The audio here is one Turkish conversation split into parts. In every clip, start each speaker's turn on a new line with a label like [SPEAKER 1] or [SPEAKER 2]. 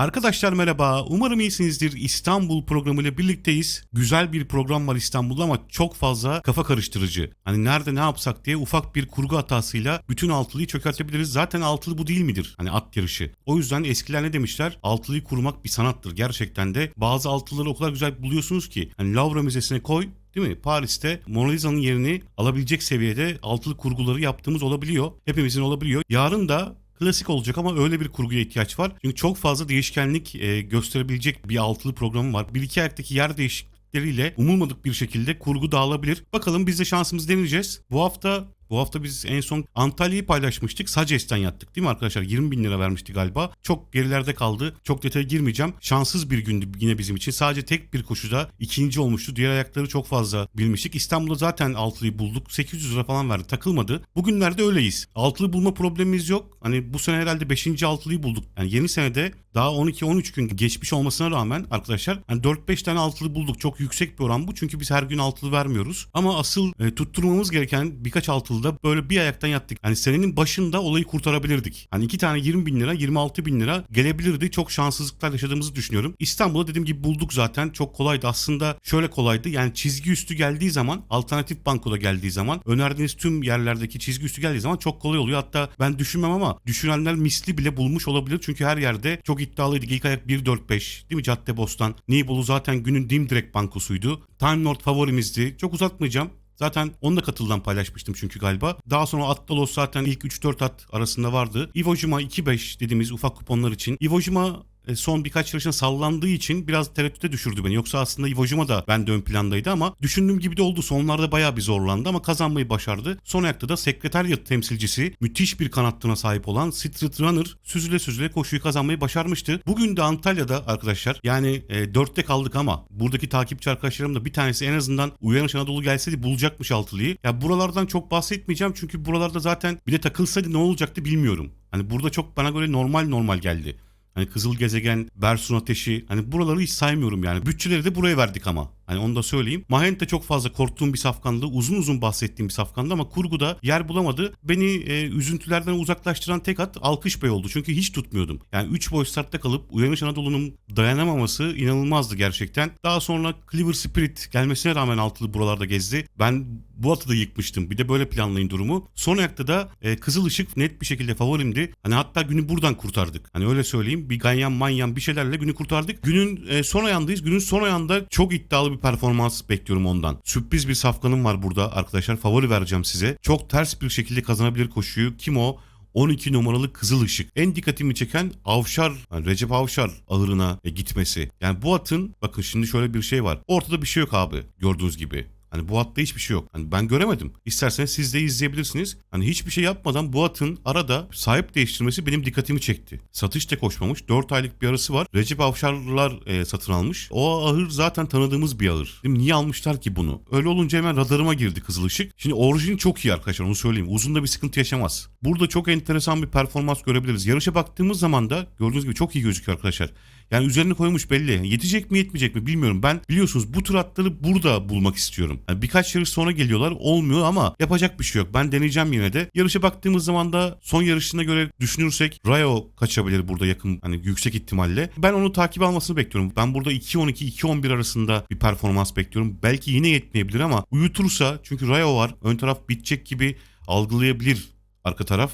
[SPEAKER 1] Arkadaşlar merhaba. Umarım iyisinizdir. İstanbul programıyla birlikteyiz. Güzel bir program var İstanbul'da ama çok fazla kafa karıştırıcı. Hani nerede ne yapsak diye ufak bir kurgu hatasıyla bütün altılıyı çökertebiliriz. Zaten altılı bu değil midir? Hani at yarışı. O yüzden eskiler ne demişler? Altılıyı kurmak bir sanattır. Gerçekten de bazı altılıları o kadar güzel buluyorsunuz ki. Hani Louvre Müzesi'ne koy Değil mi? Paris'te Mona Lisa'nın yerini alabilecek seviyede altılı kurguları yaptığımız olabiliyor. Hepimizin olabiliyor. Yarın da klasik olacak ama öyle bir kurguya ihtiyaç var. Çünkü çok fazla değişkenlik e, gösterebilecek bir altılı programı var. Bir iki ayaktaki yer değişiklikleriyle umulmadık bir şekilde kurgu dağılabilir. Bakalım biz de şansımızı deneyeceğiz. Bu hafta bu hafta biz en son Antalya'yı paylaşmıştık. Sages'ten yattık değil mi arkadaşlar? 20 bin lira vermişti galiba. Çok gerilerde kaldı. Çok detaya girmeyeceğim. Şanssız bir gündü yine bizim için. Sadece tek bir koşuda ikinci olmuştu. Diğer ayakları çok fazla bilmiştik. İstanbul'da zaten altılıyı bulduk. 800 lira falan verdi. Takılmadı. Bugünlerde öyleyiz. Altılı bulma problemimiz yok. Hani bu sene herhalde 5. altılıyı bulduk. Yani yeni senede daha 12-13 gün geçmiş olmasına rağmen arkadaşlar hani 4-5 tane altılı bulduk. Çok yüksek bir oran bu. Çünkü biz her gün altılı vermiyoruz. Ama asıl e, tutturmamız gereken birkaç altılıda böyle bir ayaktan yattık. Hani senenin başında olayı kurtarabilirdik. Hani iki tane 20 bin lira 26 bin lira gelebilirdi. Çok şanssızlıklar yaşadığımızı düşünüyorum. İstanbul'da dediğim gibi bulduk zaten. Çok kolaydı. Aslında şöyle kolaydı. Yani çizgi üstü geldiği zaman alternatif bankoda geldiği zaman önerdiğiniz tüm yerlerdeki çizgi üstü geldiği zaman çok kolay oluyor. Hatta ben düşünmem ama düşünenler misli bile bulmuş olabilir. Çünkü her yerde çok iddialıydık. İlk ayak 1-4-5 değil mi? Cadde Bostan. Nibolu zaten günün dimdirek bankosuydu. Time Lord favorimizdi. Çok uzatmayacağım. Zaten onu da katıldan paylaşmıştım çünkü galiba. Daha sonra Attalos zaten ilk 3-4 at arasında vardı. Ivojima 2-5 dediğimiz ufak kuponlar için. Ivojima e, son birkaç yarışına sallandığı için biraz tereddüte düşürdü beni. Yoksa aslında Ivojima da bende ön plandaydı ama düşündüğüm gibi de oldu. Sonlarda bayağı bir zorlandı ama kazanmayı başardı. Son ayakta da sekreteriyat temsilcisi müthiş bir kanattına sahip olan Street Runner süzüle süzüle koşuyu kazanmayı başarmıştı. Bugün de Antalya'da arkadaşlar yani e, dörtte kaldık ama buradaki takipçi arkadaşlarım da bir tanesi en azından Uyanış Anadolu gelseydi bulacakmış altılıyı. Ya buralardan çok bahsetmeyeceğim çünkü buralarda zaten bir de takılsaydı ne olacaktı bilmiyorum. Hani burada çok bana göre normal normal geldi. Hani Kızıl Gezegen, Bersun Ateşi hani buraları hiç saymıyorum yani. Bütçeleri de buraya verdik ama. Hani onu da söyleyeyim. Mahent de çok fazla korktuğum bir safkandı. Uzun uzun bahsettiğim bir safkandı ama kurguda yer bulamadı. Beni e, üzüntülerden uzaklaştıran tek at Alkış Bey oldu. Çünkü hiç tutmuyordum. Yani 3 boy startta kalıp Uyanış Anadolu'nun dayanamaması inanılmazdı gerçekten. Daha sonra Cleaver Spirit gelmesine rağmen altılı buralarda gezdi. Ben bu atı da yıkmıştım. Bir de böyle planlayın durumu. Son ayakta da e, Kızıl Işık net bir şekilde favorimdi. Hani hatta günü buradan kurtardık. Hani öyle söyleyeyim. Bir ganyan manyan bir şeylerle günü kurtardık. Günün e, son ayağındayız. Günün son ayağında çok iddialı bir performans bekliyorum ondan. Sürpriz bir safkanım var burada arkadaşlar. Favori vereceğim size. Çok ters bir şekilde kazanabilir koşuyu. Kim o? 12 numaralı Kızıl Işık. En dikkatimi çeken Avşar, yani Recep Avşar ahırına e, gitmesi. Yani bu atın bakın şimdi şöyle bir şey var. Ortada bir şey yok abi gördüğünüz gibi. Hani bu atta hiçbir şey yok. Hani ben göremedim. İsterseniz siz de izleyebilirsiniz. Hani hiçbir şey yapmadan bu atın arada sahip değiştirmesi benim dikkatimi çekti. Satış da koşmamış. 4 aylık bir arası var. Recep Avşarlar e, satın almış. O ahır zaten tanıdığımız bir ahır. Mi? Niye almışlar ki bunu? Öyle olunca hemen radarıma girdi Kızıl Işık. Şimdi orijin çok iyi arkadaşlar onu söyleyeyim. Uzun da bir sıkıntı yaşamaz. Burada çok enteresan bir performans görebiliriz. Yarışa baktığımız zaman da gördüğünüz gibi çok iyi gözüküyor arkadaşlar. Yani üzerine koymuş belli. Yetecek mi yetmeyecek mi bilmiyorum. Ben biliyorsunuz bu tür atları burada bulmak istiyorum. Yani birkaç yarış sonra geliyorlar olmuyor ama yapacak bir şey yok. Ben deneyeceğim yine de. Yarışa baktığımız zaman da son yarışına göre düşünürsek Rayo kaçabilir burada yakın hani yüksek ihtimalle. Ben onu takip almasını bekliyorum. Ben burada 2-12-2-11 arasında bir performans bekliyorum. Belki yine yetmeyebilir ama uyutursa çünkü Rayo var. Ön taraf bitecek gibi algılayabilir arka taraf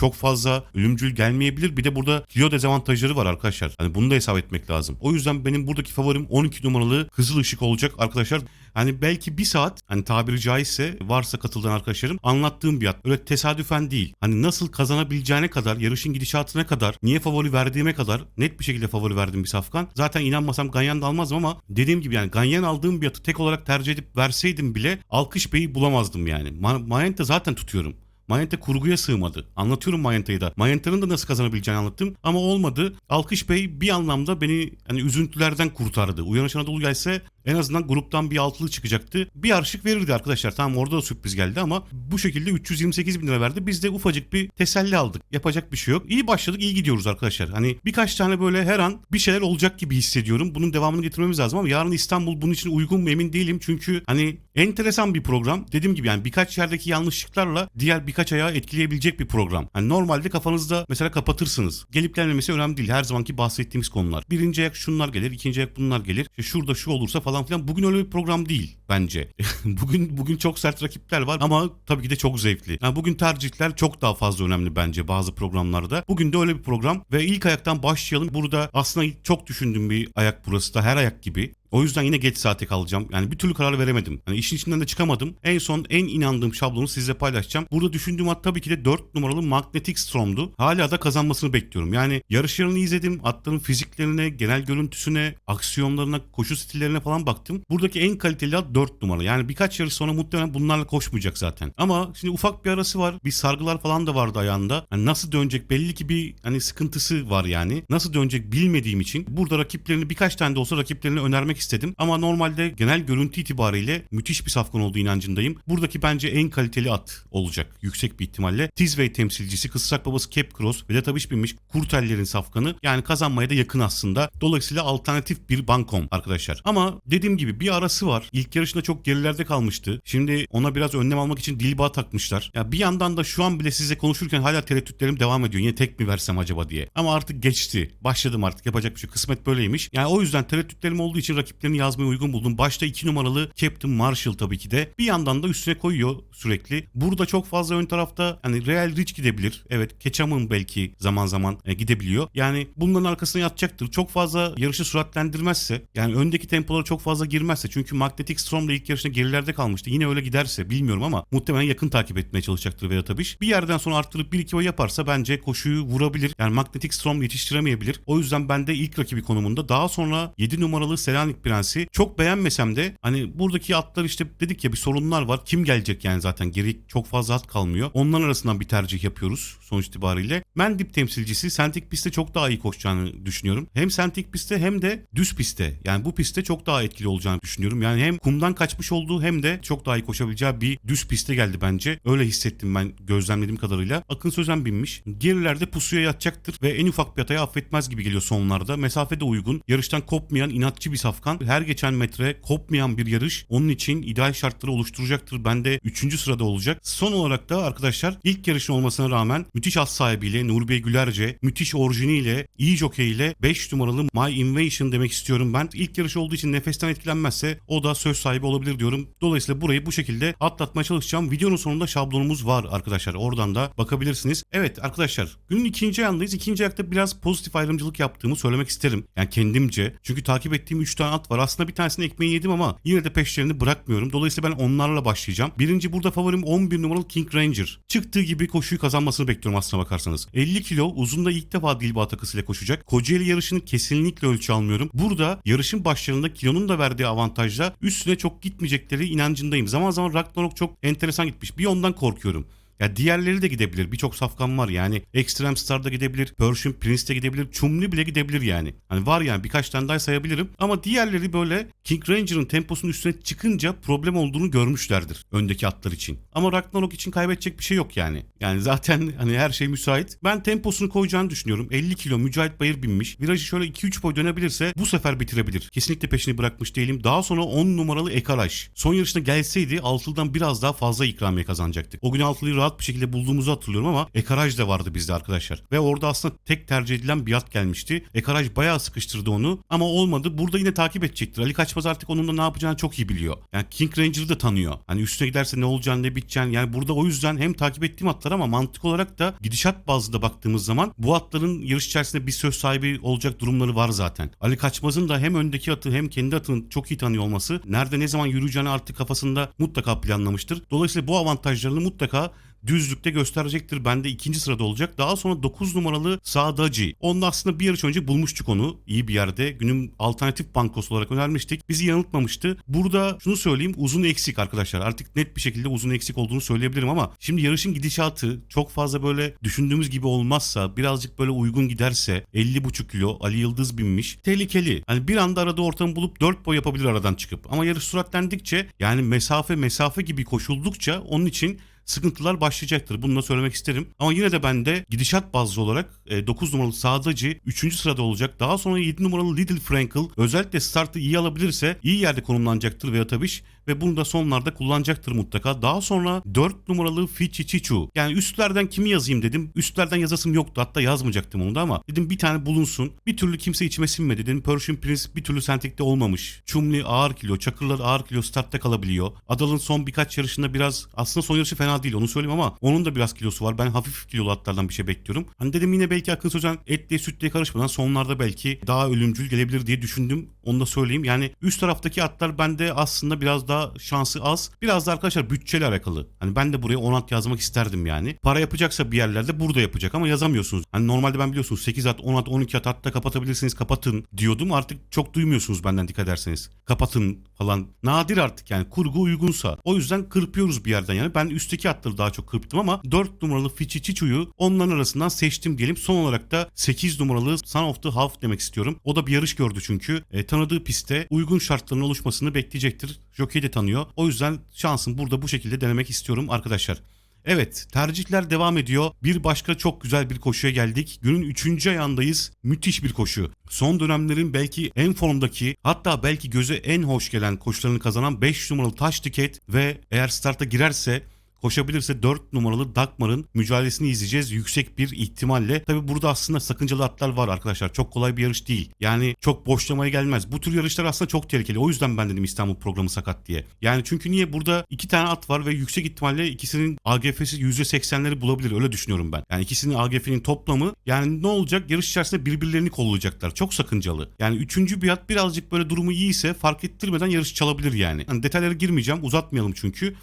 [SPEAKER 1] çok fazla ölümcül gelmeyebilir. Bir de burada kilo dezavantajları var arkadaşlar. Hani bunu da hesap etmek lazım. O yüzden benim buradaki favorim 12 numaralı Kızıl Işık olacak arkadaşlar. Hani belki bir saat hani tabiri caizse varsa katıldığın arkadaşlarım anlattığım bir at. Öyle tesadüfen değil. Hani nasıl kazanabileceğine kadar, yarışın gidişatına kadar, niye favori verdiğime kadar net bir şekilde favori verdiğim bir safkan. Zaten inanmasam Ganyan da almazdım ama dediğim gibi yani Ganyan aldığım bir atı tek olarak tercih edip verseydim bile Alkış Bey'i bulamazdım yani. Ma- Mayent'e zaten tutuyorum. Mayente kurguya sığmadı. Anlatıyorum Mayente'yi da. Mayente'nin de nasıl kazanabileceğini anlattım ama olmadı. Alkış Bey bir anlamda beni hani üzüntülerden kurtardı. Uyanış Anadolu gelse en azından gruptan bir altılı çıkacaktı. Bir arşık verirdi arkadaşlar. Tamam orada da sürpriz geldi ama bu şekilde 328 bin lira verdi. Biz de ufacık bir teselli aldık. Yapacak bir şey yok. İyi başladık, iyi gidiyoruz arkadaşlar. Hani birkaç tane böyle her an bir şeyler olacak gibi hissediyorum. Bunun devamını getirmemiz lazım ama yarın İstanbul bunun için uygun mu emin değilim. Çünkü hani enteresan bir program. Dediğim gibi yani birkaç yerdeki yanlışlıklarla diğer birkaç ayağı etkileyebilecek bir program. Hani normalde kafanızda mesela kapatırsınız. Gelip gelmemesi önemli değil. Her zamanki bahsettiğimiz konular. Birinci ayak şunlar gelir, ikinci ayak bunlar gelir. İşte şurada şu olursa falan filan. Bugün öyle bir program değil bence. bugün bugün çok sert rakipler var ama tabii ki de çok zevkli. Yani bugün tercihler çok daha fazla önemli bence bazı programlarda. Bugün de öyle bir program ve ilk ayaktan başlayalım. Burada aslında çok düşündüğüm bir ayak burası da her ayak gibi. O yüzden yine geç saate kalacağım. Yani bir türlü karar veremedim. Hani işin içinden de çıkamadım. En son en inandığım şablonu sizle paylaşacağım. Burada düşündüğüm at tabii ki de 4 numaralı Magnetic Storm'du. Hala da kazanmasını bekliyorum. Yani yarışlarını izledim. Atların fiziklerine, genel görüntüsüne, aksiyonlarına, koşu stillerine falan baktım. Buradaki en kaliteli at 4 numara. Yani birkaç yarış sonra muhtemelen bunlarla koşmayacak zaten. Ama şimdi ufak bir arası var. Bir sargılar falan da vardı ayağında. Hani nasıl dönecek belli ki bir hani sıkıntısı var yani. Nasıl dönecek bilmediğim için burada rakiplerini birkaç tane de olsa rakiplerini önermek istedim. Ama normalde genel görüntü itibariyle müthiş bir safkan olduğu inancındayım. Buradaki bence en kaliteli at olacak yüksek bir ihtimalle. Tizway temsilcisi Kıssak Babası Cap Cross ve de tabii binmiş Kurtellerin safkanı. Yani kazanmaya da yakın aslında. Dolayısıyla alternatif bir bankom arkadaşlar. Ama dediğim gibi bir arası var. İlk yarışında çok gerilerde kalmıştı. Şimdi ona biraz önlem almak için dilba takmışlar. Ya bir yandan da şu an bile size konuşurken hala tereddütlerim devam ediyor. Yine tek mi versem acaba diye. Ama artık geçti. Başladım artık yapacak bir şey. Kısmet böyleymiş. Yani o yüzden tereddütlerim olduğu için rakiplerini yazmayı uygun buldum. Başta 2 numaralı Captain Marshall tabii ki de. Bir yandan da üstüne koyuyor sürekli. Burada çok fazla ön tarafta hani Real Rich gidebilir. Evet Keçam'ın belki zaman zaman e, gidebiliyor. Yani bunların arkasına yatacaktır. Çok fazla yarışı süratlendirmezse yani öndeki tempolara çok fazla girmezse çünkü Magnetic Storm da ilk yarışta gerilerde kalmıştı. Yine öyle giderse bilmiyorum ama muhtemelen yakın takip etmeye çalışacaktır Vedat Abiş. Bir yerden sonra arttırıp 1-2 o yaparsa bence koşuyu vurabilir. Yani Magnetic Storm yetiştiremeyebilir. O yüzden ben de ilk rakibi konumunda daha sonra 7 numaralı Selanik Prensi çok beğenmesem de hani buradaki atlar işte dedik ya bir sorunlar var. Kim gelecek yani zaten geri çok fazla at kalmıyor. Onların arasından bir tercih yapıyoruz sonuç itibariyle. Mendip temsilcisi sentik pistte çok daha iyi koşacağını düşünüyorum. Hem sentik pistte hem de düz pistte. Yani bu pistte çok daha etkili olacağını düşünüyorum. Yani hem kumdan kaçmış olduğu hem de çok daha iyi koşabileceği bir düz piste geldi bence. Öyle hissettim ben gözlemlediğim kadarıyla. Akın Sözen binmiş. Gerilerde pusuya yatacaktır ve en ufak bir hataya affetmez gibi geliyor sonlarda. Mesafe de uygun. Yarıştan kopmayan inatçı bir safkan. Her geçen metre kopmayan bir yarış. Onun için ideal şartları oluşturacaktır. Ben de 3. sırada olacak. Son olarak da arkadaşlar ilk yarışın olmasına rağmen müthiş at sahibiyle Nurbiye Gülerce, müthiş orijiniyle, iyi jokeyiyle 5 numaralı My Invasion demek istiyorum ben. İlk yarış olduğu için nefesten etkilenmezse o da söz sahibi olabilir diyorum. Dolayısıyla burayı bu şekilde atlatmaya çalışacağım. Videonun sonunda şablonumuz var arkadaşlar. Oradan da bakabilirsiniz. Evet arkadaşlar günün ikinci ayındayız. İkinci ayakta biraz pozitif ayrımcılık yaptığımı söylemek isterim. Yani kendimce. Çünkü takip ettiğim 3 tane at var. Aslında bir tanesini ekmeği yedim ama yine de peşlerini bırakmıyorum. Dolayısıyla ben onlarla başlayacağım. Birinci burada favorim 11 numaralı King Ranger. Çıktığı gibi koşuyu kazanmasını bekliyorum aslına bakarsanız. 50 kilo uzunda ilk defa Dilba takısıyla koşacak. Kocaeli yarışını kesinlikle ölçü almıyorum. Burada yarışın başlarında kilonun da verdiği avantajla üstüne çok gitmeyecekleri inancındayım. Zaman zaman Ragnarok çok enteresan gitmiş. Bir ondan korkuyorum. Ya diğerleri de gidebilir. Birçok safkan var yani. Extreme Star da gidebilir. Persian Prince de gidebilir. Chumli bile gidebilir yani. Hani var yani birkaç tane daha sayabilirim. Ama diğerleri böyle King Ranger'ın temposunun üstüne çıkınca problem olduğunu görmüşlerdir. Öndeki atlar için. Ama Ragnarok için kaybedecek bir şey yok yani. Yani zaten hani her şey müsait. Ben temposunu koyacağını düşünüyorum. 50 kilo Mücahit Bayır binmiş. Virajı şöyle 2-3 boy dönebilirse bu sefer bitirebilir. Kesinlikle peşini bırakmış değilim. Daha sonra 10 numaralı Ekaraş. Son yarışta gelseydi Altılı'dan biraz daha fazla ikramiye kazanacaktık. O gün Altılı'yı rahat bir şekilde bulduğumuzu hatırlıyorum ama Ekaraj da vardı bizde arkadaşlar. Ve orada aslında tek tercih edilen bir at gelmişti. Ekaraj bayağı sıkıştırdı onu ama olmadı. Burada yine takip edecektir. Ali Kaçmaz artık onun da ne yapacağını çok iyi biliyor. Yani King Ranger'ı da tanıyor. Hani üstüne giderse ne olacağını ne biteceğini. Yani burada o yüzden hem takip ettiğim atlar ama mantık olarak da gidişat bazında baktığımız zaman bu atların yarış içerisinde bir söz sahibi olacak durumları var zaten. Ali Kaçmaz'ın da hem öndeki atı hem kendi atını çok iyi tanıyor olması nerede ne zaman yürüyeceğini artık kafasında mutlaka planlamıştır. Dolayısıyla bu avantajlarını mutlaka düzlükte gösterecektir. Bende ikinci sırada olacak. Daha sonra 9 numaralı Sağdacı. Onu da aslında bir yarış önce bulmuştuk onu. iyi bir yerde. Günün alternatif bankosu olarak önermiştik. Bizi yanıltmamıştı. Burada şunu söyleyeyim. Uzun eksik arkadaşlar. Artık net bir şekilde uzun eksik olduğunu söyleyebilirim ama şimdi yarışın gidişatı çok fazla böyle düşündüğümüz gibi olmazsa birazcık böyle uygun giderse 50,5 kilo Ali Yıldız binmiş. Tehlikeli. Hani bir anda arada ortamı bulup 4 boy yapabilir aradan çıkıp. Ama yarış süratlendikçe yani mesafe mesafe gibi koşuldukça onun için sıkıntılar başlayacaktır. Bunu da söylemek isterim. Ama yine de bende gidişat bazlı olarak 9 numaralı Sağdacı 3. sırada olacak. Daha sonra 7 numaralı Little Frankel özellikle startı iyi alabilirse iyi yerde konumlanacaktır veya tabiş ve bunu da sonlarda kullanacaktır mutlaka. Daha sonra 4 numaralı Fichi Chichu. Yani üstlerden kimi yazayım dedim. Üstlerden yazasım yoktu. Hatta yazmayacaktım onu da ama dedim bir tane bulunsun. Bir türlü kimse içime sinmedi. Dedim Persian Prince bir türlü sentikte olmamış. Chumli ağır kilo, Çakırlar ağır kilo startta kalabiliyor. Adal'ın son birkaç yarışında biraz aslında son yarışı fena değil onu söyleyeyim ama onun da biraz kilosu var. Ben hafif kilolu atlardan bir şey bekliyorum. Hani dedim yine belki Akın Sözen etle sütle karışmadan sonlarda belki daha ölümcül gelebilir diye düşündüm. Onu da söyleyeyim. Yani üst taraftaki atlar bende aslında biraz daha şansı az. Biraz da arkadaşlar bütçeyle alakalı. Hani ben de buraya 10 at yazmak isterdim yani. Para yapacaksa bir yerlerde burada yapacak ama yazamıyorsunuz. Hani normalde ben biliyorsunuz 8 at, 10 at, 12 at hatta kapatabilirsiniz kapatın diyordum. Artık çok duymuyorsunuz benden dikkat ederseniz. Kapatın falan. Nadir artık yani kurgu uygunsa. O yüzden kırpıyoruz bir yerden yani. Ben üstteki atları daha çok kırptım ama 4 numaralı Fichi Chichu'yu onların arasından seçtim diyelim. Son olarak da 8 numaralı Son of the Half demek istiyorum. O da bir yarış gördü çünkü. E, tanıdığı pistte uygun şartların oluşmasını bekleyecektir. Jockey de tanıyor. O yüzden şansım burada bu şekilde denemek istiyorum arkadaşlar. Evet tercihler devam ediyor. Bir başka çok güzel bir koşuya geldik. Günün 3. ayağındayız. Müthiş bir koşu. Son dönemlerin belki en formdaki hatta belki göze en hoş gelen koşularını kazanan 5 numaralı taş tiket ve eğer starta girerse koşabilirse 4 numaralı Dagmar'ın mücadelesini izleyeceğiz yüksek bir ihtimalle. Tabi burada aslında sakıncalı atlar var arkadaşlar. Çok kolay bir yarış değil. Yani çok boşlamaya gelmez. Bu tür yarışlar aslında çok tehlikeli. O yüzden ben dedim İstanbul programı sakat diye. Yani çünkü niye burada iki tane at var ve yüksek ihtimalle ikisinin AGF'si %80'leri bulabilir. Öyle düşünüyorum ben. Yani ikisinin AGF'nin toplamı yani ne olacak? Yarış içerisinde birbirlerini kollayacaklar. Çok sakıncalı. Yani üçüncü bir at birazcık böyle durumu iyiyse fark ettirmeden yarış çalabilir yani. yani detaylara girmeyeceğim. Uzatmayalım çünkü.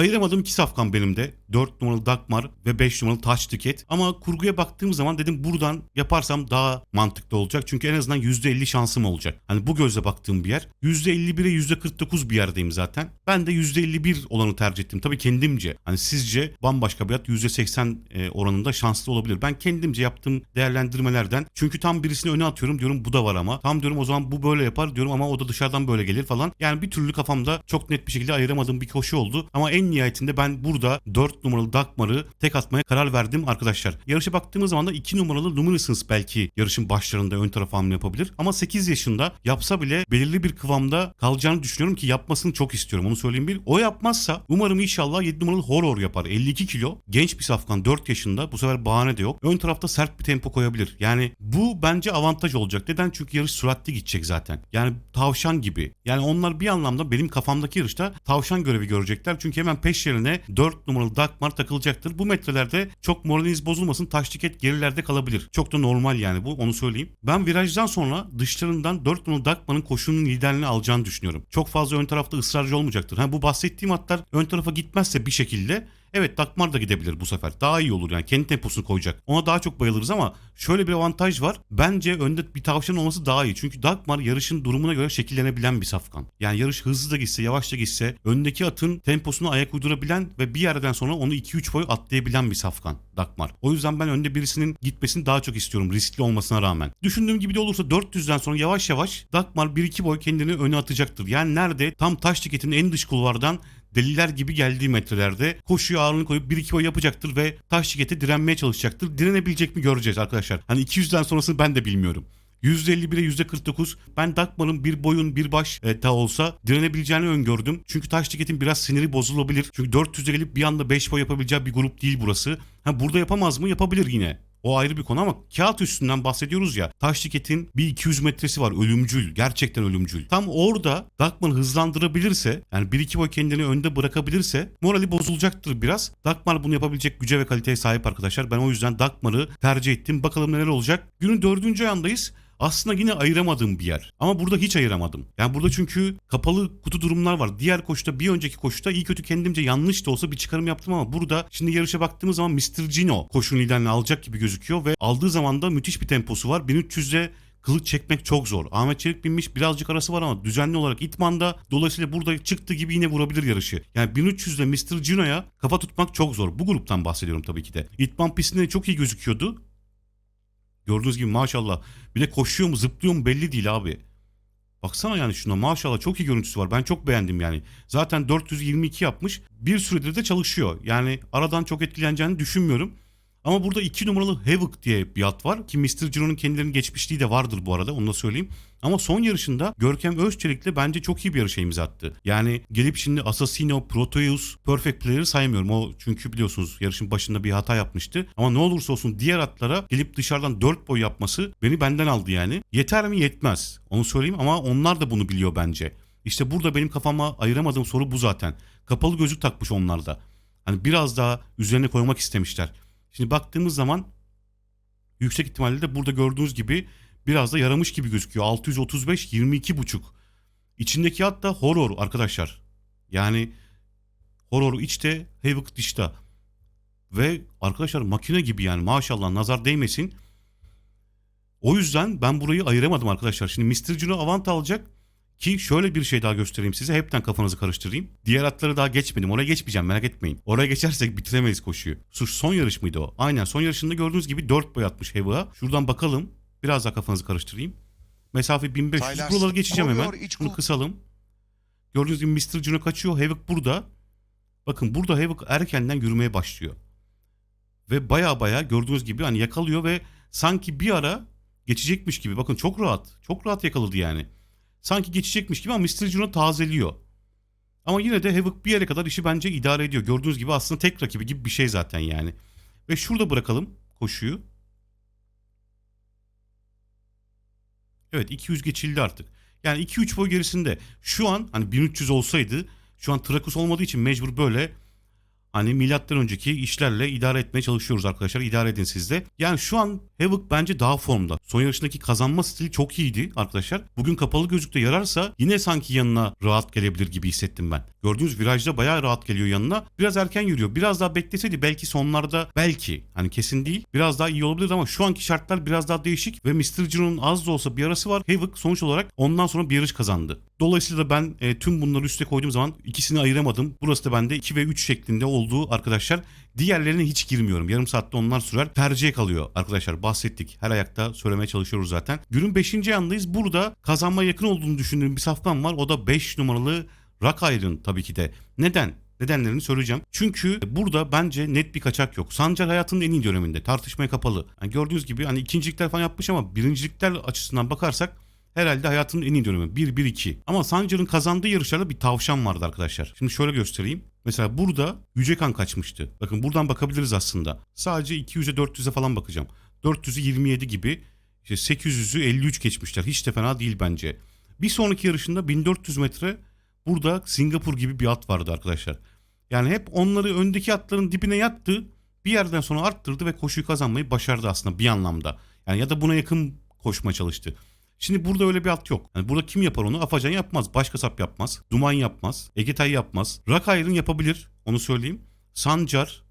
[SPEAKER 1] Ayıramadığım iki safkan benim de. 4 numaralı Dagmar ve 5 numaralı Taç Tiket. Ama kurguya baktığım zaman dedim buradan yaparsam daha mantıklı olacak. Çünkü en azından %50 şansım olacak. Hani bu gözle baktığım bir yer. %51'e %49 bir yerdeyim zaten. Ben de %51 olanı tercih ettim. Tabii kendimce. Hani sizce bambaşka bir at %80 e, oranında şanslı olabilir. Ben kendimce yaptığım değerlendirmelerden. Çünkü tam birisini öne atıyorum diyorum bu da var ama. Tam diyorum o zaman bu böyle yapar diyorum ama o da dışarıdan böyle gelir falan. Yani bir türlü kafamda çok net bir şekilde ayıramadığım bir koşu oldu. Ama en nihayetinde ben burada 4 numaralı Dagmar'ı tek atmaya karar verdim arkadaşlar. Yarışa baktığımız zaman da 2 numaralı Luminescence belki yarışın başlarında ön tarafa hamle yapabilir. Ama 8 yaşında yapsa bile belirli bir kıvamda kalacağını düşünüyorum ki yapmasını çok istiyorum. Onu söyleyeyim bir. O yapmazsa umarım inşallah 7 numaralı Horror yapar. 52 kilo. Genç bir safkan 4 yaşında. Bu sefer bahane de yok. Ön tarafta sert bir tempo koyabilir. Yani bu bence avantaj olacak. Neden? Çünkü yarış süratli gidecek zaten. Yani tavşan gibi. Yani onlar bir anlamda benim kafamdaki yarışta tavşan görevi görecekler. Çünkü hemen peş yerine 4 numaralı Dagmar takılacaktır. Bu metrelerde çok moraliniz bozulmasın taş tiket gerilerde kalabilir. Çok da normal yani bu onu söyleyeyim. Ben virajdan sonra dışlarından 4 numaralı Dagmar'ın koşunun liderliğini alacağını düşünüyorum. Çok fazla ön tarafta ısrarcı olmayacaktır. Ha, bu bahsettiğim atlar ön tarafa gitmezse bir şekilde Evet Dagmar da gidebilir bu sefer. Daha iyi olur yani kendi temposunu koyacak. Ona daha çok bayılırız ama şöyle bir avantaj var. Bence önde bir tavşan olması daha iyi. Çünkü Dagmar yarışın durumuna göre şekillenebilen bir safkan. Yani yarış hızlı da gitse yavaş da gitse öndeki atın temposunu ayak uydurabilen ve bir yerden sonra onu 2-3 boy atlayabilen bir safkan Dagmar. O yüzden ben önde birisinin gitmesini daha çok istiyorum riskli olmasına rağmen. Düşündüğüm gibi de olursa 400'den sonra yavaş yavaş Dagmar 1-2 boy kendini öne atacaktır. Yani nerede? Tam taş tiketinin en dış kulvardan deliler gibi geldiği metrelerde koşuyu ağırlığını koyup 1-2 boy yapacaktır ve taş şirkete direnmeye çalışacaktır. Direnebilecek mi göreceğiz arkadaşlar. Hani 200'den sonrasını ben de bilmiyorum. %51'e %49 ben Dagmar'ın bir boyun bir baş e, daha olsa direnebileceğini öngördüm. Çünkü taş tiketin biraz siniri bozulabilir. Çünkü 400'e gelip bir anda 5 boy yapabileceği bir grup değil burası. Ha burada yapamaz mı? Yapabilir yine. O ayrı bir konu ama kağıt üstünden bahsediyoruz ya. Taş tiketin bir 200 metresi var ölümcül. Gerçekten ölümcül. Tam orada Dagmar hızlandırabilirse yani 1-2 boy kendini önde bırakabilirse morali bozulacaktır biraz. Dagmar bunu yapabilecek güce ve kaliteye sahip arkadaşlar. Ben o yüzden Dagmar'ı tercih ettim. Bakalım neler olacak. Günün dördüncü ayındayız. Aslında yine ayıramadığım bir yer. Ama burada hiç ayıramadım. Yani burada çünkü kapalı kutu durumlar var. Diğer koşuda bir önceki koşuda iyi kötü kendimce yanlış da olsa bir çıkarım yaptım ama burada şimdi yarışa baktığımız zaman Mr. Gino koşunun liderini alacak gibi gözüküyor ve aldığı zaman da müthiş bir temposu var. 1300'de kılıç çekmek çok zor. Ahmet Çelik binmiş birazcık arası var ama düzenli olarak itmanda dolayısıyla burada çıktığı gibi yine vurabilir yarışı. Yani 1300'de Mr. Gino'ya kafa tutmak çok zor. Bu gruptan bahsediyorum tabii ki de. İtman pistinde çok iyi gözüküyordu. Gördüğünüz gibi maşallah. Bir de koşuyor mu zıplıyor mu belli değil abi. Baksana yani şuna maşallah çok iyi görüntüsü var. Ben çok beğendim yani. Zaten 422 yapmış. Bir süredir de çalışıyor. Yani aradan çok etkileneceğini düşünmüyorum. Ama burada 2 numaralı Havoc diye bir at var. Ki Mr. Gino'nun kendilerinin geçmişliği de vardır bu arada onu da söyleyeyim. Ama son yarışında Görkem Özçelik'le bence çok iyi bir yarışa imza attı. Yani gelip şimdi Assassino, Proteus, Perfect Player'ı saymıyorum. O çünkü biliyorsunuz yarışın başında bir hata yapmıştı. Ama ne olursa olsun diğer atlara gelip dışarıdan 4 boy yapması beni benden aldı yani. Yeter mi? Yetmez. Onu söyleyeyim ama onlar da bunu biliyor bence. İşte burada benim kafama ayıramadığım soru bu zaten. Kapalı gözlük takmış onlar da. Hani biraz daha üzerine koymak istemişler. Şimdi baktığımız zaman yüksek ihtimalle de burada gördüğünüz gibi biraz da yaramış gibi gözüküyor. 635 22 buçuk. İçindeki at da horror arkadaşlar. Yani horror içte, Havoc dışta. Ve arkadaşlar makine gibi yani maşallah nazar değmesin. O yüzden ben burayı ayıramadım arkadaşlar. Şimdi Mr. Juno avant alacak. Ki şöyle bir şey daha göstereyim size. Hepten kafanızı karıştırayım. Diğer atları daha geçmedim. Oraya geçmeyeceğim merak etmeyin. Oraya geçersek bitiremeyiz koşuyu. Suç son yarış mıydı o? Aynen son yarışında gördüğünüz gibi 4 boy atmış Heva'ya. Şuradan bakalım. Biraz daha kafanızı karıştırayım. Mesafe 1500.
[SPEAKER 2] Taylar
[SPEAKER 1] Buraları geçeceğim hemen. Bunu kısalım. Gördüğünüz gibi Mr. Juno kaçıyor. Havoc burada. Bakın burada Havoc erkenden yürümeye başlıyor. Ve baya baya gördüğünüz gibi hani yakalıyor ve sanki bir ara geçecekmiş gibi. Bakın çok rahat. Çok rahat yakaladı yani. Sanki geçecekmiş gibi ama Mr. Juno tazeliyor. Ama yine de Havoc bir yere kadar işi bence idare ediyor. Gördüğünüz gibi aslında tek rakibi gibi bir şey zaten yani. Ve şurada bırakalım koşuyu. Evet 200 geçildi artık. Yani 2-3 boy gerisinde. Şu an hani 1300 olsaydı şu an Trakus olmadığı için mecbur böyle hani milattan önceki işlerle idare etmeye çalışıyoruz arkadaşlar. İdare edin siz de. Yani şu an Havoc bence daha formda. Son yarışındaki kazanma stili çok iyiydi arkadaşlar. Bugün kapalı gözlükte yararsa yine sanki yanına rahat gelebilir gibi hissettim ben. Gördüğünüz virajda bayağı rahat geliyor yanına. Biraz erken yürüyor. Biraz daha bekleseydi belki sonlarda belki hani kesin değil. Biraz daha iyi olabilirdi ama şu anki şartlar biraz daha değişik ve Mr. Gino'nun az da olsa bir arası var. Havoc sonuç olarak ondan sonra bir yarış kazandı. Dolayısıyla ben e, tüm bunları üste koyduğum zaman ikisini ayıramadım. Burası da bende 2 ve 3 şeklinde olduğu arkadaşlar. Diğerlerine hiç girmiyorum. Yarım saatte onlar sürer. Tercihe kalıyor arkadaşlar. Bahsettik. Her ayakta söylemeye çalışıyoruz zaten. Günün 5. yandayız. Burada kazanmaya yakın olduğunu düşündüğüm bir safkan var. O da 5 numaralı Rock Iron tabii ki de. Neden? Nedenlerini söyleyeceğim. Çünkü burada bence net bir kaçak yok. Sancar hayatının en iyi döneminde. Tartışmaya kapalı. Yani gördüğünüz gibi hani ikincilikler falan yapmış ama birincilikler açısından bakarsak herhalde hayatının en iyi dönemi. 1-1-2. Ama Sancar'ın kazandığı yarışlarda bir tavşan vardı arkadaşlar. Şimdi şöyle göstereyim. Mesela burada Yücekan kaçmıştı. Bakın buradan bakabiliriz aslında. Sadece 200'e 400'e falan bakacağım. 400'ü 27 gibi. İşte 800'ü 53 geçmişler. Hiç de fena değil bence. Bir sonraki yarışında 1400 metre burada Singapur gibi bir at vardı arkadaşlar. Yani hep onları öndeki atların dibine yattı. Bir yerden sonra arttırdı ve koşuyu kazanmayı başardı aslında bir anlamda. Yani ya da buna yakın koşmaya çalıştı. Şimdi burada öyle bir at yok. Yani burada kim yapar onu? Afacan yapmaz. Başkasap yapmaz. Duman yapmaz. Egetay yapmaz. Rakayrın yapabilir. Onu söyleyeyim. Sancar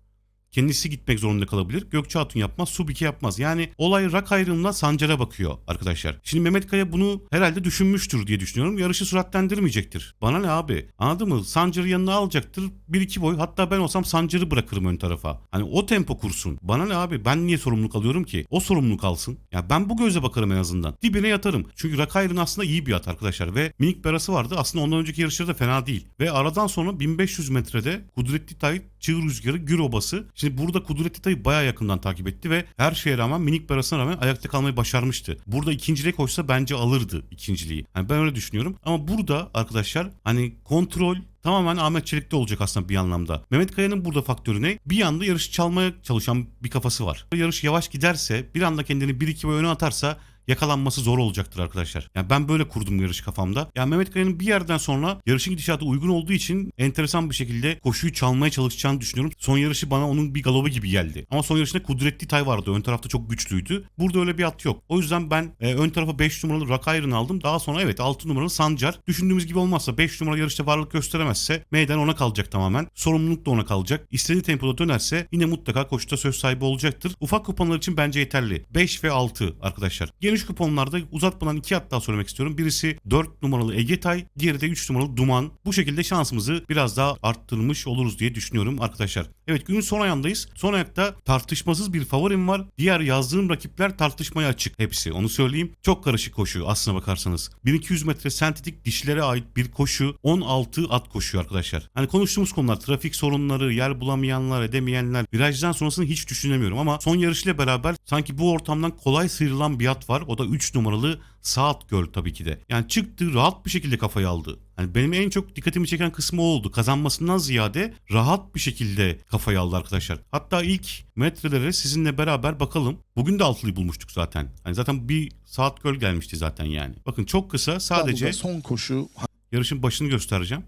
[SPEAKER 1] kendisi gitmek zorunda kalabilir. Gökçe Hatun yapmaz, Subiki yapmaz. Yani olay rak ayrımla Sancar'a bakıyor arkadaşlar. Şimdi Mehmet Kaya bunu herhalde düşünmüştür diye düşünüyorum. Yarışı süratlendirmeyecektir. Bana ne abi? Anladın mı? Sancar'ı yanına alacaktır. Bir iki boy. Hatta ben olsam Sancar'ı bırakırım ön tarafa. Hani o tempo kursun. Bana ne abi? Ben niye sorumluluk alıyorum ki? O sorumluluk alsın. Ya ben bu göze bakarım en azından. Dibine yatarım. Çünkü Rakayrın aslında iyi bir at arkadaşlar. Ve minik bir arası vardı. Aslında ondan önceki yarışları da fena değil. Ve aradan sonra 1500 metrede Kudretli Tay, Çığ Rüzgarı, Gür Obası. Şimdi burada Kudretli Tay'ı bayağı yakından takip etti ve her şeye rağmen minik bir arasına rağmen ayakta kalmayı başarmıştı. Burada ikinciliğe koşsa bence alırdı ikinciliği. Yani ben öyle düşünüyorum. Ama burada arkadaşlar hani kontrol tamamen Ahmet Çelik'te olacak aslında bir anlamda. Mehmet Kaya'nın burada faktörü ne? Bir anda yarış çalmaya çalışan bir kafası var. Yarış yavaş giderse bir anda kendini 1-2 boy öne atarsa yakalanması zor olacaktır arkadaşlar. Yani ben böyle kurdum yarış kafamda. Yani Mehmet Kaya'nın bir yerden sonra yarışın gidişatı uygun olduğu için enteresan bir şekilde koşuyu çalmaya çalışacağını düşünüyorum. Son yarışı bana onun bir galobu gibi geldi. Ama son yarışında Kudretli Tay vardı. Ön tarafta çok güçlüydü. Burada öyle bir at yok. O yüzden ben e, ön tarafa 5 numaralı Iron aldım. Daha sonra evet 6 numaralı Sancar. Düşündüğümüz gibi olmazsa 5 numaralı yarışta varlık gösteremezse meydan ona kalacak tamamen. Sorumluluk da ona kalacak. İstediği tempoda dönerse yine mutlaka koşuda söz sahibi olacaktır. Ufak kuponlar için bence yeterli. 5 ve 6 arkadaşlar. Geniş kuponlarda uzatmadan 2 at daha söylemek istiyorum. Birisi 4 numaralı Egetay, diğeri de 3 numaralı Duman. Bu şekilde şansımızı biraz daha arttırmış oluruz diye düşünüyorum arkadaşlar. Evet günün son ayağındayız. Son ayakta tartışmasız bir favorim var. Diğer yazdığım rakipler tartışmaya açık hepsi. Onu söyleyeyim. Çok karışık koşu aslına bakarsanız. 1200 metre sentetik dişlere ait bir koşu. 16 at koşuyor arkadaşlar. Hani konuştuğumuz konular trafik sorunları, yer bulamayanlar, edemeyenler. Virajdan sonrasını hiç düşünemiyorum ama son yarışıyla beraber sanki bu ortamdan kolay sıyrılan bir at var. O da 3 numaralı Saat Göl tabii ki de. Yani çıktı rahat bir şekilde kafayı aldı. Yani benim en çok dikkatimi çeken kısmı oldu. Kazanmasından ziyade rahat bir şekilde kafayı aldı arkadaşlar. Hatta ilk metrelere sizinle beraber bakalım. Bugün de altılıyı bulmuştuk zaten. Hani zaten bir saat göl gelmişti zaten yani. Bakın çok kısa sadece
[SPEAKER 2] son koşu
[SPEAKER 1] yarışın başını göstereceğim.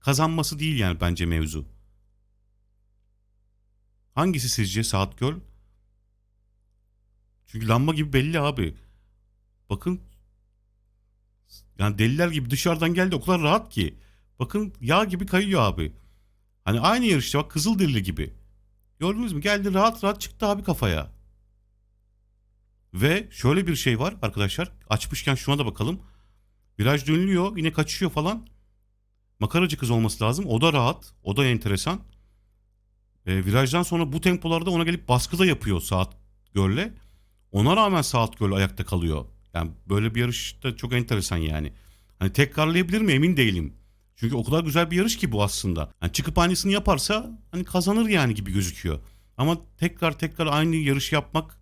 [SPEAKER 1] Kazanması değil yani bence mevzu. Hangisi sizce saat göl? Çünkü lamba gibi belli abi. Bakın yani deliler gibi dışarıdan geldi o kadar rahat ki. Bakın yağ gibi kayıyor abi. Hani aynı yarışta bak Kızılderili gibi. Gördünüz mü? Geldi rahat rahat çıktı abi kafaya. Ve şöyle bir şey var arkadaşlar. Açmışken şuna da bakalım. Viraj dönülüyor. Yine kaçışıyor falan. Makaracı kız olması lazım. O da rahat. O da enteresan. E, virajdan sonra bu tempolarda ona gelip baskı da yapıyor Saat Göl'le. Ona rağmen Saat Göl ayakta kalıyor. Yani böyle bir yarış da çok enteresan yani. Hani tekrarlayabilir mi emin değilim. Çünkü o kadar güzel bir yarış ki bu aslında. Yani çıkıp aynısını yaparsa hani kazanır yani gibi gözüküyor. Ama tekrar tekrar aynı yarış yapmak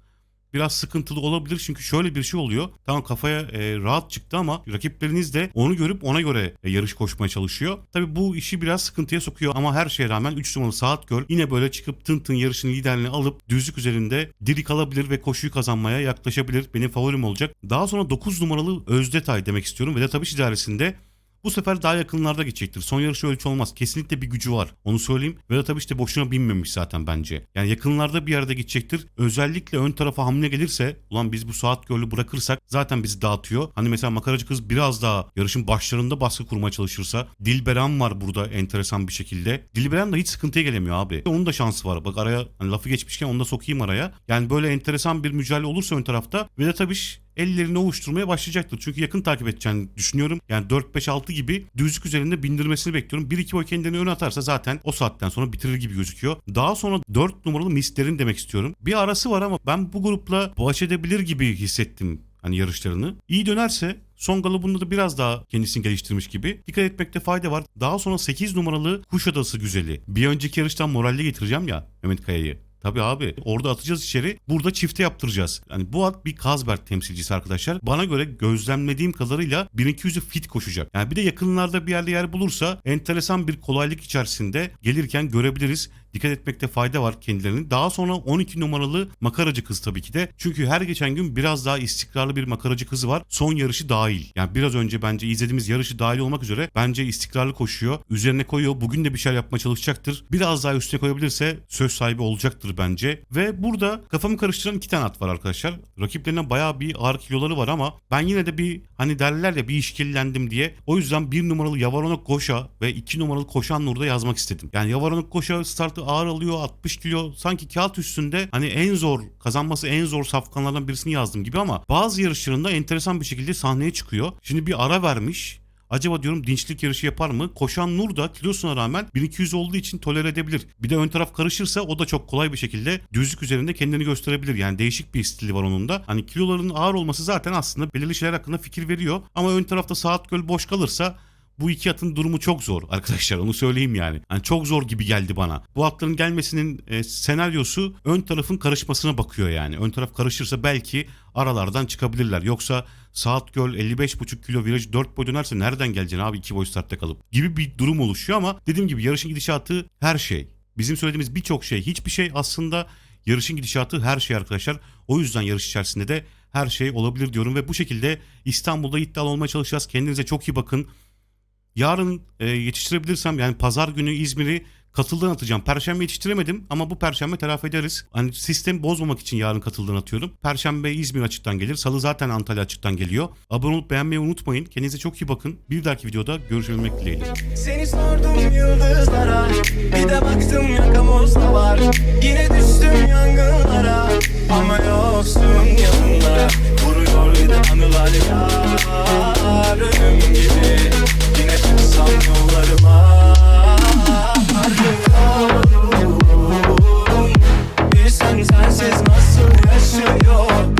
[SPEAKER 1] biraz sıkıntılı olabilir. Çünkü şöyle bir şey oluyor. Tamam kafaya e, rahat çıktı ama rakipleriniz de onu görüp ona göre e, yarış koşmaya çalışıyor. Tabi bu işi biraz sıkıntıya sokuyor ama her şeye rağmen 3 numaralı Saat Göl yine böyle çıkıp tın tın yarışın liderliğini alıp düzlük üzerinde diri kalabilir ve koşuyu kazanmaya yaklaşabilir. Benim favorim olacak. Daha sonra 9 numaralı Özdetay demek istiyorum. Vedat Abiş idaresinde bu sefer daha yakınlarda gidecektir. Son yarışı ölçü olmaz. Kesinlikle bir gücü var. Onu söyleyeyim. Vedat Abiş de boşuna binmemiş zaten bence. Yani yakınlarda bir yerde gidecektir. Özellikle ön tarafa hamle gelirse ulan biz bu saat gölü bırakırsak zaten bizi dağıtıyor. Hani mesela makaracı kız biraz daha yarışın başlarında baskı kurmaya çalışırsa. Dilberan var burada enteresan bir şekilde. Dilberan da hiç sıkıntıya gelemiyor abi. Onun da şansı var. Bak araya hani lafı geçmişken onu da sokayım araya. Yani böyle enteresan bir mücadele olursa ön tarafta Vedat Abiş ellerini ovuşturmaya başlayacaktır. Çünkü yakın takip edeceğini düşünüyorum. Yani 4-5-6 gibi düzlük üzerinde bindirmesini bekliyorum. 1-2 boy kendini öne atarsa zaten o saatten sonra bitirir gibi gözüküyor. Daha sonra 4 numaralı Mister'in demek istiyorum. Bir arası var ama ben bu grupla baş edebilir gibi hissettim hani yarışlarını. İyi dönerse son galobunda da biraz daha kendisini geliştirmiş gibi. Dikkat etmekte fayda var. Daha sonra 8 numaralı Kuşadası güzeli. Bir önceki yarıştan moralle getireceğim ya Mehmet Kaya'yı. Tabii abi orada atacağız içeri burada çifte yaptıracağız. Yani bu at bir Kazberg temsilcisi arkadaşlar. Bana göre gözlemlediğim kadarıyla 1200'ü fit koşacak. Yani bir de yakınlarda bir yerde yer bulursa enteresan bir kolaylık içerisinde gelirken görebiliriz. Dikkat etmekte fayda var kendilerinin. Daha sonra 12 numaralı makaracı kız tabii ki de. Çünkü her geçen gün biraz daha istikrarlı bir makaracı kızı var. Son yarışı dahil. Yani biraz önce bence izlediğimiz yarışı dahil olmak üzere bence istikrarlı koşuyor. Üzerine koyuyor. Bugün de bir şeyler yapmaya çalışacaktır. Biraz daha üstüne koyabilirse söz sahibi olacaktır bence. Ve burada kafamı karıştıran iki tane at var arkadaşlar. Rakiplerine bayağı bir ağır kiloları var ama ben yine de bir hani derler ya bir işkillendim diye. O yüzden bir numaralı Yavaronok Goşa ve iki numaralı Koşan Nur'da yazmak istedim. Yani Yavaronok Goşa startı ağır alıyor 60 kilo sanki kağıt üstünde hani en zor kazanması en zor safkanlardan birisini yazdım gibi ama bazı yarışlarında enteresan bir şekilde sahneye çıkıyor. Şimdi bir ara vermiş Acaba diyorum dinçlik yarışı yapar mı? Koşan Nur da kilosuna rağmen 1200 olduğu için tolere edebilir. Bir de ön taraf karışırsa o da çok kolay bir şekilde düzlük üzerinde kendini gösterebilir. Yani değişik bir stili var onun da. Hani kiloların ağır olması zaten aslında belirli şeyler hakkında fikir veriyor. Ama ön tarafta saat göl boş kalırsa bu iki atın durumu çok zor arkadaşlar onu söyleyeyim yani. yani çok zor gibi geldi bana. Bu atların gelmesinin e, senaryosu ön tarafın karışmasına bakıyor yani. Ön taraf karışırsa belki aralardan çıkabilirler. Yoksa saat göl 55,5 kilo viraj 4 boy dönerse nereden geleceksin abi 2 boy startta kalıp gibi bir durum oluşuyor ama dediğim gibi yarışın gidişatı her şey. Bizim söylediğimiz birçok şey hiçbir şey aslında yarışın gidişatı her şey arkadaşlar. O yüzden yarış içerisinde de her şey olabilir diyorum ve bu şekilde İstanbul'da iddialı olmaya çalışacağız. Kendinize çok iyi bakın. Yarın e, yetiştirebilirsem yani pazar günü İzmir'i katıldan atacağım. Perşembe yetiştiremedim ama bu perşembe telafi ederiz. Hani sistemi bozmamak için yarın katıldan atıyorum. Perşembe İzmir açıktan gelir. Salı zaten Antalya açıktan geliyor. Abone olup beğenmeyi unutmayın. Kendinize çok iyi bakın. Bir dahaki videoda görüşmek dileğiyle.
[SPEAKER 2] Seni sordum yıldızlara Bir de baktım yakamozda var Yine düştüm yangınlara Ama yoksun yanımda Story'de anılar yar Ölüm gibi. Yine çıksam yollarıma. Bir sen sensiz nasıl yaşıyorum